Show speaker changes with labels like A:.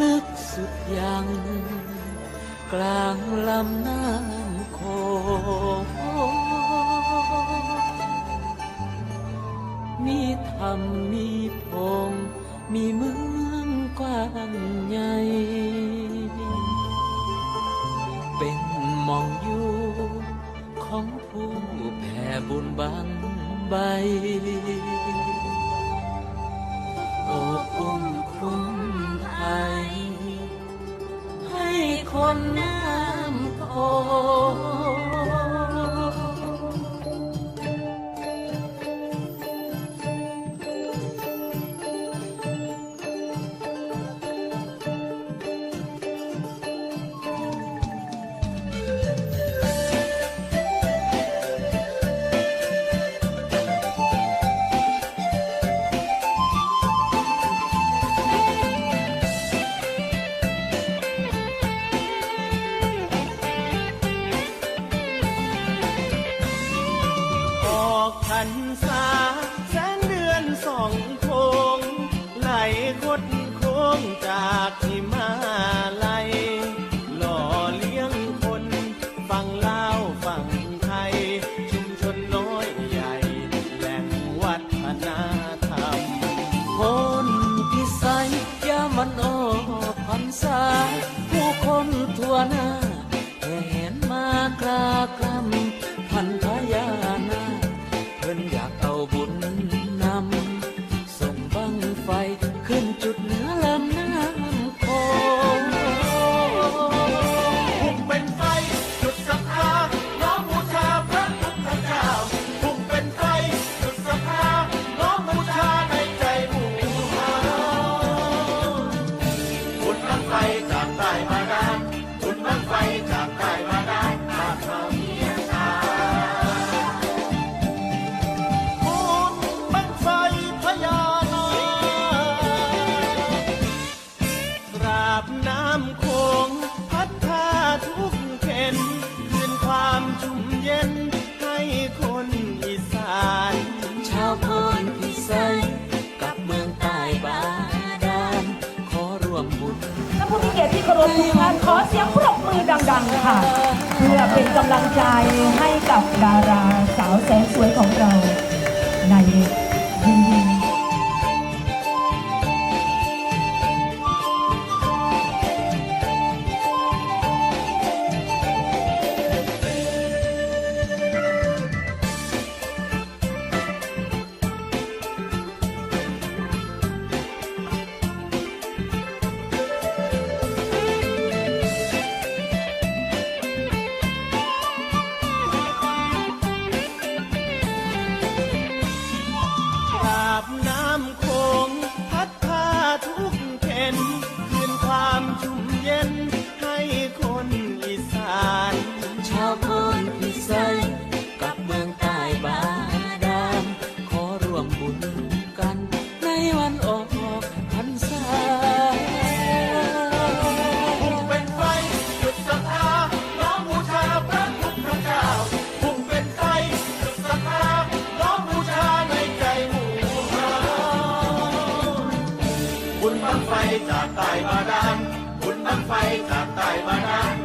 A: ลึกสุดยัง กลางลำน้ำโขงมีธรรมมีพง มีเมืองกว้างใหญ่ เป็นมองอยู่ของผู้แผ่บุญบังใบโอบอุ้ม คนน้ำโขง
B: โค้งจากหิมาลัยหล่อเลี้ยงคนฟังเล่าวฟังไทย ชุมชนน้อยใหญ่แหล่งวัฒนธรรม
A: คนพิสัยยามันออกพรรษาผู้คนทั่วหน้าแห่แหนมากรากรำพันธยานาเพิ่นอยากเอาบุญ
B: กราบน้ำโขงพัดพาทุกเข็นคืนความชุ่มเย็นให้คนอีสาน
A: ชาวพรพิสัยกับเมืองใต้บาดาลขอร่วมบุญท่านผู้มีเกียรติที่เคารพทุกท่านขอเสียงปรบมือดัง ๆ ค่ะ เพื่อเป็นกำลังใจ
C: ให้กับดาราสาวแสนสวยของเรา
B: บุญบังไฟจากใต้บาดาลบุญบังไฟจากใต้บาดาล